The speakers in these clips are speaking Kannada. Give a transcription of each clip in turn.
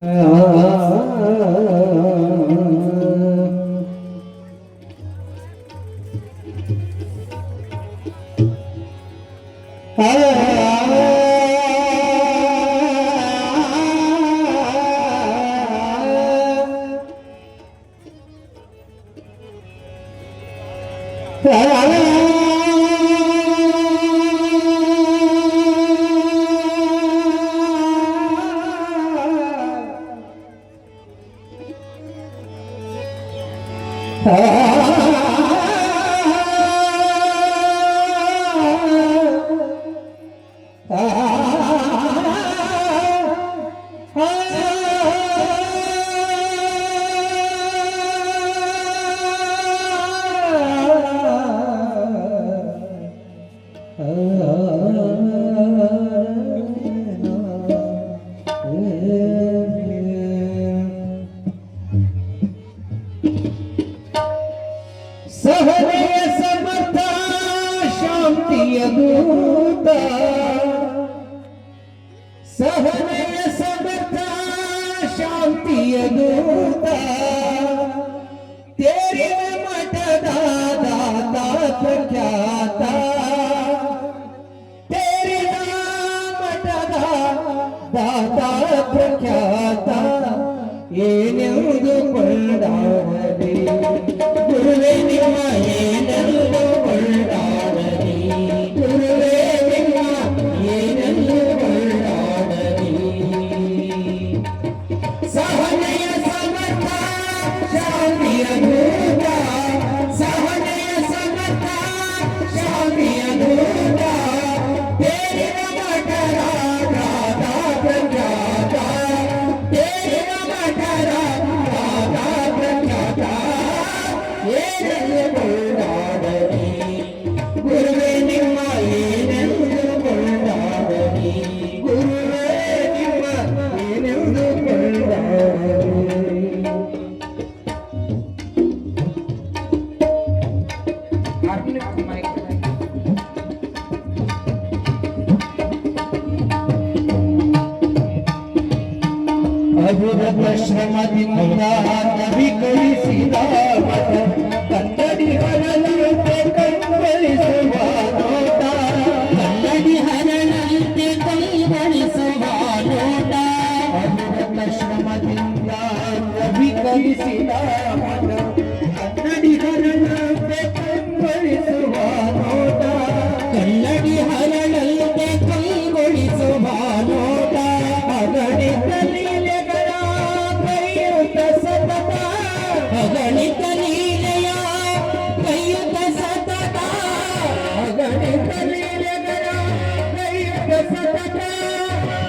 来来来 हरे शांति अदूता सहने समता शांति अदूता तेरे मटदा दाता प्रख्याता। तेरे नाम मटदा दाता प्रख्याता। ये पंडा I'm Ramayana, Ramayana, Ramayana, Ramayana, Ramayana, Ramayana, Ramayana, రఘురథ శ్రమతి కవి కలిసిదావత కన్నడి హరణంతే కంబళిసువానోట కన్నడి హరణంతే కంబళిసువానోట రఘురథ శ్రమతి కవి కలిసిదావత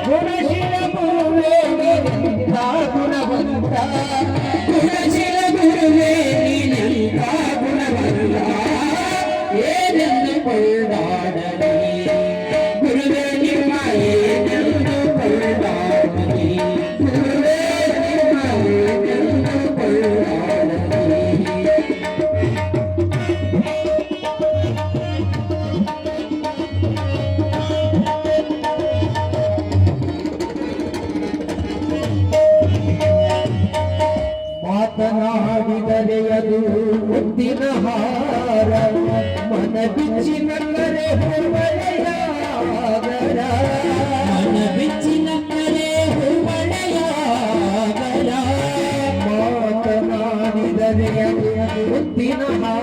తులసి పూవే తాకున గుంట తులసి ಅದು ಮುತ್ತಿನ ಹಾರ ಮನ ಬಿಚ್ಚಿನಲ್ಲರೆ ಹೂವಳೆಯಾಗರ ಮನ ಬಿಚ್ಚಿನಲ್ಲರೆ ಹೂವಳೆಯಾಗರ ಮಾತನಾಡಿದರೆ ಅದು ಮುತ್ತಿನ ಹಾರ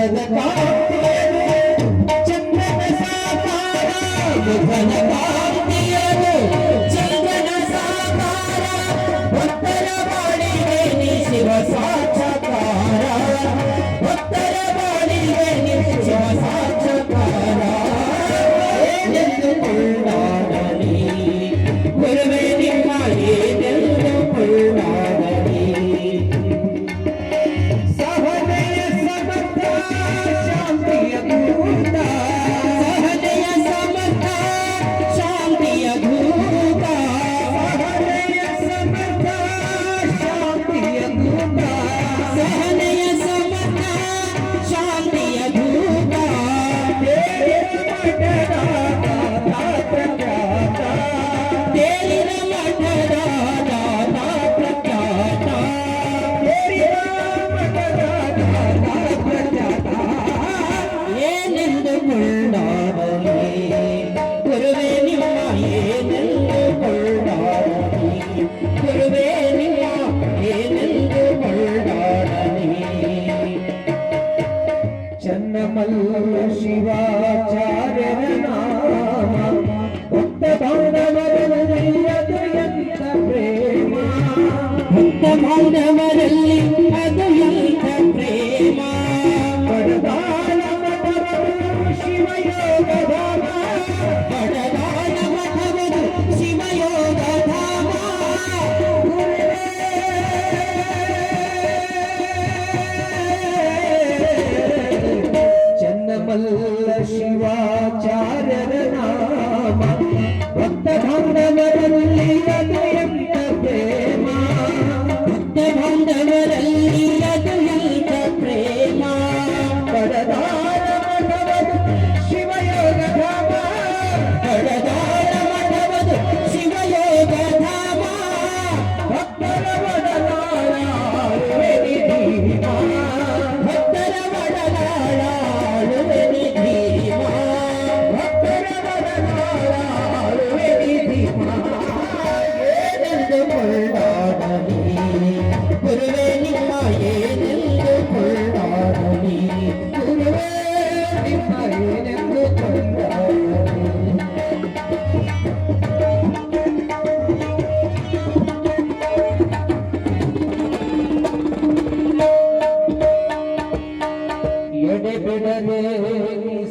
चंद्र again.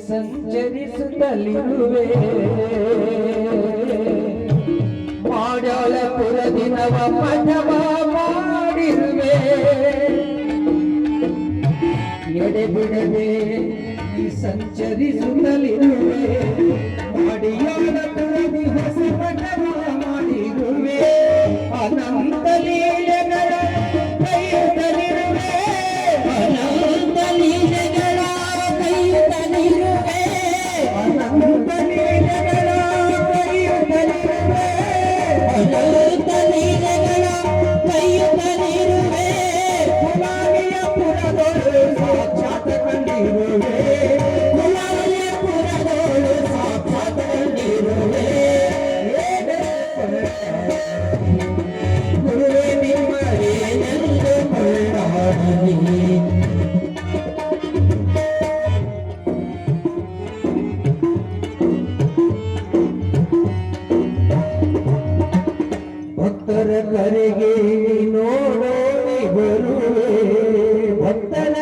ಸಂಚರಿಸುತ್ತಲಿರುವೆ. ಮಾಡಾಳಪುರ ದಿನವ ಪಠವ ಮಾಡಿರುವೆ. ಎಡೆ ಬಿಡದೆ ಸಂಚರಿಸುತ್ತಲಿರುವೆ ಅಡಿಯಾದ ಹೊಸ ಪಟವ ಮಾಡಿರುವೆ. ಅನಂತಲೇ ಕರೆಗೆ ನೋಡೋಡಿ ಬರುವೆ. ಭಕ್ತನ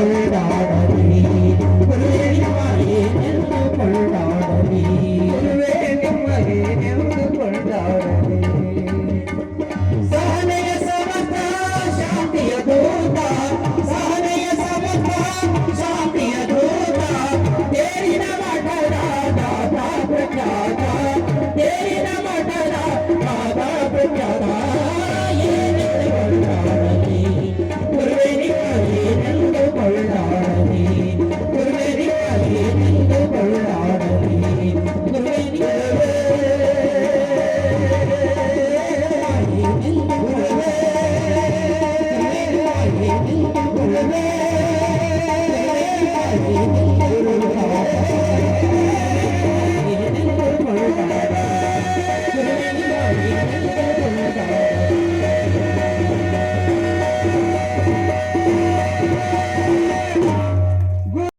えば